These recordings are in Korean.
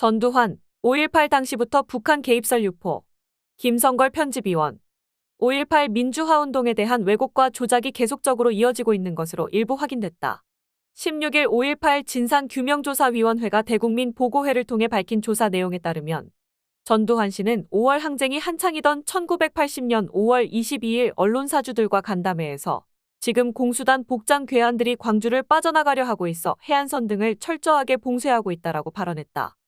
전두환 5.18 당시부터 북한 개입설 유포 김성걸 편집위원 5.18 민주화 운동에 대한 왜곡과 조작이 계속적으로 이어지고 있는 것으로 일부 확인됐다. 16일 5.18 진상규명조사위원회가 대국민 보고회를 통해 밝힌 조사 내용에 따르면 전두환 씨는 5월 항쟁이 한창이던 1980년 5월 22일 언론사주들과 간담회에서 지금 공수단 복장 괴한들이 광주를 빠져나가려 하고 있어 해안선 등을 철저하게 봉쇄하고 있다라고 발언했다.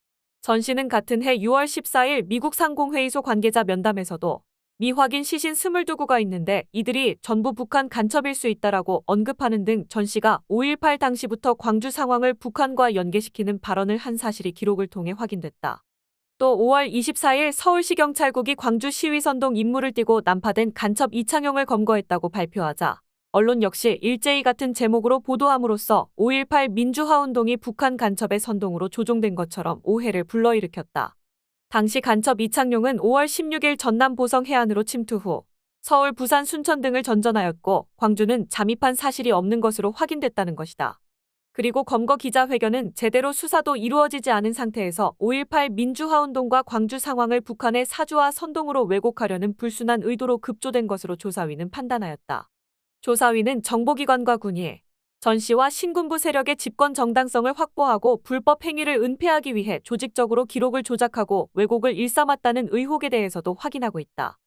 전 씨는 같은 해 6월 14일 미국 상공회의소 관계자 면담에서도 미확인 시신 22구가 있는데 이들이 전부 북한 간첩일 수 있다라고 언급하는 등 전 씨가 5.18 당시부터 광주 상황을 북한과 연계시키는 발언을 한 사실이 기록을 통해 확인됐다. 또 5월 24일 서울시 경찰국이 광주 시위선동 임무를 띠고 난파된 간첩 이창용을 검거했다고 발표하자 언론 역시 일제히 같은 제목으로 보도함으로써 5.18 민주화운동이 북한 간첩의 선동으로 조종된 것처럼 오해를 불러일으켰다. 당시 간첩 이창용은 5월 16일 전남 보성 해안으로 침투 후 서울, 부산, 순천 등을 전전하였고 광주는 잠입한 사실이 없는 것으로 확인됐다는 것이다. 그리고 검거 기자회견은 제대로 수사도 이루어지지 않은 상태에서 5.18 민주화운동과 광주 상황을 북한의 사주와 선동으로 왜곡하려는 불순한 의도로 급조된 것으로 조사위는 판단하였다. 조사위는 정보기관과 군이 전 씨와 신군부 세력의 집권 정당성을 확보하고 불법 행위를 은폐하기 위해 조직적으로 기록을 조작하고 왜곡을 일삼았다는 의혹에 대해서도 확인하고 있다.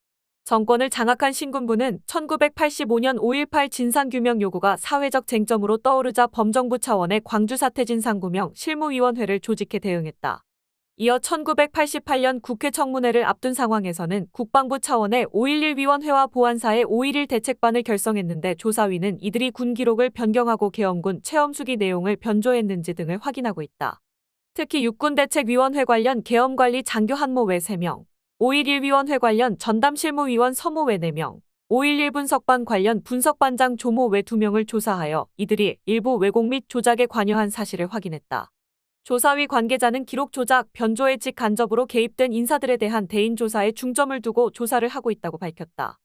정권을 장악한 신군부는 1985년 5.18 진상규명 요구가 사회적 쟁점으로 떠오르자 범정부 차원의 광주 사태 진상규명 실무위원회를 조직해 대응했다. 이어 1988년 국회 청문회를 앞둔 상황에서는 국방부 차원의 5.11 위원회와 보안사의 5.11 대책반을 결성했는데 조사위는 이들이 군 기록을 변경하고 계엄군 체험수기 내용을 변조했는지 등을 확인하고 있다. 특히 육군대책위원회 관련 계엄관리 장교 한모 외 3명, 5.11 위원회 관련 전담실무위원 서모 외 4명, 5.11 분석반 관련 분석반장 조모 외 2명을 조사하여 이들이 일부 왜곡 및 조작에 관여한 사실을 확인했다. 조사위 관계자는 기록 조작, 변조의 직 간접으로 개입된 인사들에 대한 대인 조사에 중점을 두고 조사를 하고 있다고 밝혔다.